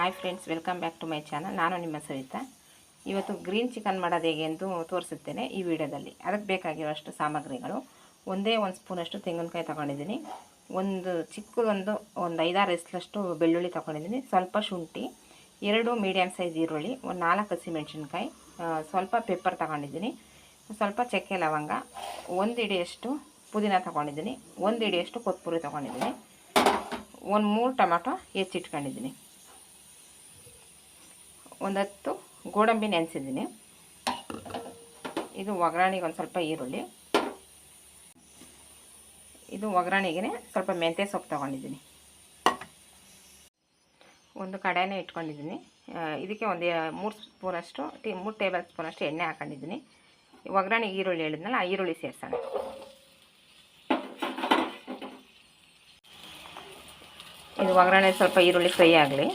Hi friends welcome back to my channel ನಾನು ನಿಮ್ಮ ಸವಿತಾ. ಇವತ್ತು ಗ್ರೀನ್ ಚಿಕನ್ ಮಾಡೋದು ಹೇಗೆ ಎಂದು ತೋರಿಸುತ್ತೇನೆ ಈ ವಿಡಿಯೋದಲ್ಲಿ. ಅದಕ್ಕೆ ಬೇಕಾಗಿರೋಷ್ಟು ಸಾಮಗ್ರಿಗಳು. ಒಂದೇ ಒಂದು ಸ್ಪೂನಷ್ಟು ತೆಂಗಿನಕಾಯಿ ತೊಗೊಂಡಿದ್ದೀನಿ. ಒಂದು ಚಿಕ್ಕದೊಂದು ಒಂದು ಐದಾರು ಎಸ್ಲಷ್ಟು ಬೆಳ್ಳುಳ್ಳಿ ತೊಗೊಂಡಿದ್ದೀನಿ. ಸ್ವಲ್ಪ ಶುಂಠಿ, ಎರಡು ಮೀಡಿಯಮ್ ಸೈಜ್ ಈರುಳ್ಳಿ, ಒಂದು ನಾಲ್ಕು ಹಸಿಮೆಣ್ಸಿನ್ಕಾಯಿ ಸ್ವಲ್ಪ ಪೆಪ್ಪರ್ ತೊಗೊಂಡಿದ್ದೀನಿ. ಸ್ವಲ್ಪ ಚಕ್ಕೆ ಲವಂಗ, ಒಂದು ಇಡಿಯಷ್ಟು ಪುದೀನ ತೊಗೊಂಡಿದ್ದೀನಿ. ಒಂದು ಇಡಿಯಷ್ಟು ಕೊತ್ತಂಬರಿ ತೊಗೊಂಡಿದ್ದೀನಿ. ಒಂದು ಮೂರು ಟೊಮೆಟೊ ಹೆಚ್ಚಿಟ್ಕೊಂಡಿದ್ದೀನಿ. ಒಂದು ಹತ್ತು ಗೋಡಂಬಿ ನೆನೆಸಿದ್ದೀನಿ. ಇದು ಒಗ್ಗರಣೆಗೆ ಒಂದು ಸ್ವಲ್ಪ ಈರುಳ್ಳಿ. ಇದು ಒಗ್ಗರಣೆಗೆ ಸ್ವಲ್ಪ ಮೆಂತ್ಯ ಸೊಪ್ಪು ತೊಗೊಂಡಿದ್ದೀನಿ. ಒಂದು ಕಡಾಯಿನ ಇಟ್ಕೊಂಡಿದ್ದೀನಿ. ಇದಕ್ಕೆ ಒಂದು ಮೂರು ಸ್ಪೂನಷ್ಟು ಟೀ, ಮೂರು ಟೇಬಲ್ ಸ್ಪೂನಷ್ಟು ಎಣ್ಣೆ ಹಾಕೊಂಡಿದ್ದೀನಿ. ಒಗ್ಗರಣೆಗೆ ಈರುಳ್ಳಿ ಹೇಳಿದ್ನಲ್ಲ, ಆ ಈರುಳ್ಳಿ ಸೇರಿಸೋಣ. ಇದು ಒಗ್ಗರಣೆ ಸ್ವಲ್ಪ ಈರುಳ್ಳಿ ಫ್ರೈ ಆಗಲಿ.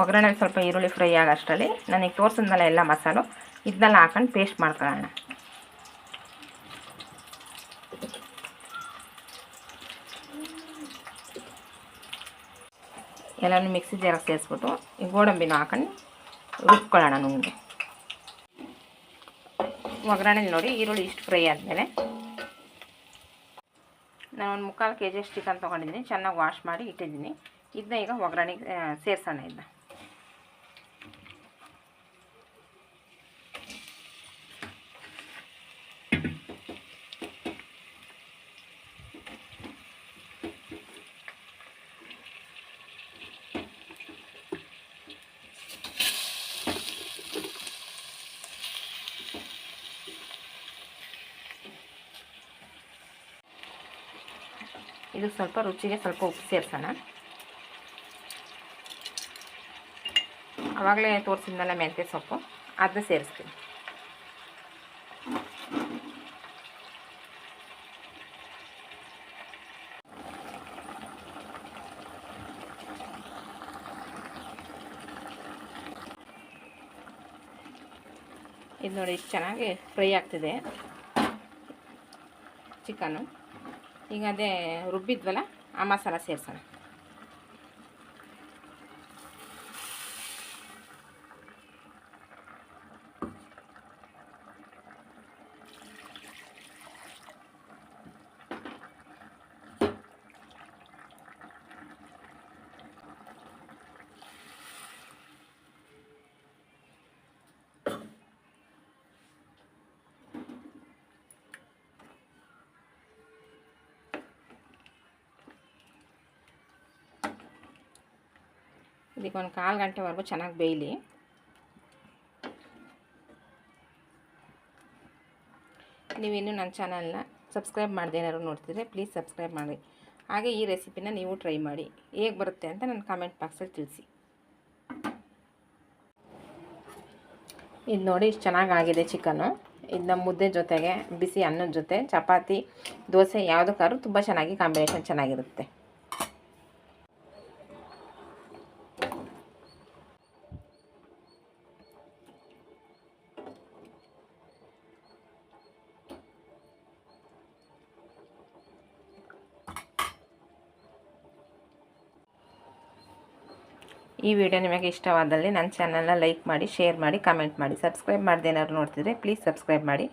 ಒಗ್ಗರಣೆ ಸ್ವಲ್ಪ ಈರುಳ್ಳಿ ಫ್ರೈ ಆಗೋಷ್ಟರಲ್ಲಿ ನನಗೆ ತೋರಿಸಿದ್ನಲ್ಲ ಎಲ್ಲ ಮಸಾಲು ಇದನ್ನೆಲ್ಲ ಹಾಕೊಂಡು ಪೇಸ್ಟ್ ಮಾಡ್ಕೊಳ್ಳೋಣ. ಎಲ್ಲನೂ ಮಿಕ್ಸಿ ಜಾರಿಗೆ ಸೇರಿಸ್ಬಿಟ್ಟು ಈ ಗೋಡಂಬಿನೂ ಹಾಕೊಂಡು ರುಬ್ಕೊಳ್ಳೋಣ ನುಂಗೆ ಒಗ್ಗರಣೆ ನೋಡಿ ಈರುಳ್ಳಿ ಇಷ್ಟು ಫ್ರೈ ಆದಮೇಲೆ ನಾನು ಒಂದು ಮುಕ್ಕಾಲು ಕೆ ಜಿ ಚಿಕನ್ ತೊಗೊಂಡಿದ್ದೀನಿ. ಚೆನ್ನಾಗಿ ವಾಶ್ ಮಾಡಿ ಇಟ್ಟಿದ್ದೀನಿ. ಇದನ್ನ ಈಗ ಒಗ್ಗರಣೆಗೆ ಸೇರಿಸೋಣ ಇದನ್ನ. ಇದು ಸ್ವಲ್ಪ ರುಚಿಗೆ ಸ್ವಲ್ಪ ಉಪ್ಪು ಸೇರಿಸೋಣ. ಆವಾಗಲೇ ತೋರಿಸಿದ್ನಲ್ಲ ಮೆಂತ್ಯ ಸೊಪ್ಪು ಅದನ್ನ ಸೇರಿಸ್ತೀನಿ. ಇದು ನೋಡಿ, ಚೆನ್ನಾಗಿ ಫ್ರೈ ಆಗ್ತಿದೆ ಚಿಕನ್ನು. ಈಗ ಅದೇ ರುಬ್ಬಿದ್ವಲ್ಲ ಆ ಮಸಾಲ ಸೇರಿಸೋಣ. ಇದಕ್ಕೆ ಒಂದು ಕಾಲು ಗಂಟೆವರೆಗೂ ಚೆನ್ನಾಗಿ ಬೇಯಲಿ. ನೀವಿನ್ನೂ ನನ್ನ ಚಾನಲ್ನ ಸಬ್ಸ್ಕ್ರೈಬ್ ಮಾಡದೆ ಏನಾದ್ರು ನೋಡ್ತಿದ್ರೆ ಪ್ಲೀಸ್ ಸಬ್ಸ್ಕ್ರೈಬ್ ಮಾಡಿ. ಹಾಗೆ ಈ ರೆಸಿಪಿನ ನೀವು ಟ್ರೈ ಮಾಡಿ. ಹೇಗೆ ಬರುತ್ತೆ ಅಂತ ನನ್ನ ಕಾಮೆಂಟ್ ಬಾಕ್ಸಲ್ಲಿ ತಿಳಿಸಿ. ಇದು ನೋಡಿ ಇಷ್ಟು ಚೆನ್ನಾಗಾಗಿದೆ ಚಿಕನ್ನು ಇದನ್ನ ಮುದ್ದೆ ಜೊತೆಗೆ ಬಿಸಿ ಅನ್ನದ ಜೊತೆ, ಚಪಾತಿ, ದೋಸೆ ಯಾವುದಕ್ಕಾದ್ರೂ ತುಂಬ ಚೆನ್ನಾಗಿ ಕಾಂಬಿನೇಷನ್ ಚೆನ್ನಾಗಿರುತ್ತೆ. ಈ ವಿಡಿಯೋ ನಿಮಗೆ ಇಷ್ಟವಾದಲ್ಲಿ ನನ್ನ ಚಾನಲ್ನ ಲೈಕ್ ಮಾಡಿ, ಶೇರ್ ಮಾಡಿ, ಕಮೆಂಟ್ ಮಾಡಿ. ಸಬ್ಸ್ಕ್ರೈಬ್ ಮಾಡ್ದೇನಾದ್ರು ನೋಡ್ತಿದ್ರೆ ಪ್ಲೀಸ್ ಸಬ್ಸ್ಕ್ರೈಬ್ ಮಾಡಿ.